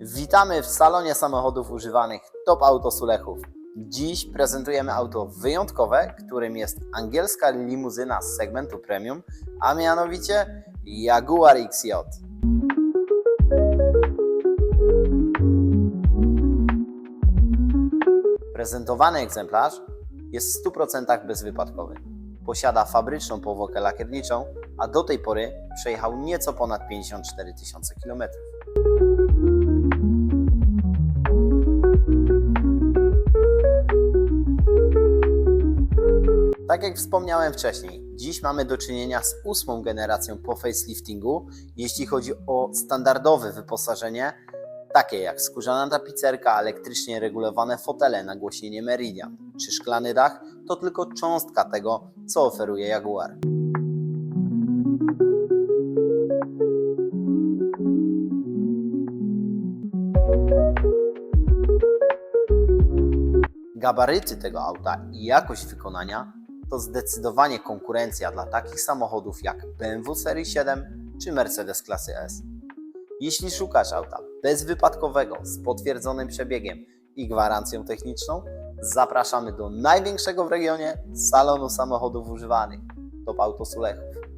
Witamy w salonie samochodów używanych Top Auto Sulechów. Dziś prezentujemy auto wyjątkowe, którym jest angielska limuzyna z segmentu premium, a mianowicie Jaguar XJ. Prezentowany egzemplarz jest w 100% bezwypadkowy. Posiada fabryczną powłokę lakierniczą, a do tej pory przejechał nieco ponad 54 tysiące kilometrów. Tak jak wspomniałem wcześniej, dziś mamy do czynienia z ósmą generacją po faceliftingu, jeśli chodzi o standardowe wyposażenie, takie jak skórzana tapicerka, elektrycznie regulowane fotele, nagłośnienie Meridian czy szklany dach, to tylko cząstka tego, co oferuje Jaguar. Gabaryty tego auta i jakość wykonania to zdecydowanie konkurencja dla takich samochodów jak BMW Serii 7 czy Mercedes klasy S. Jeśli szukasz auta bezwypadkowego z potwierdzonym przebiegiem i gwarancją techniczną, zapraszamy do największego w regionie salonu samochodów używanych Top Auto Sulechów.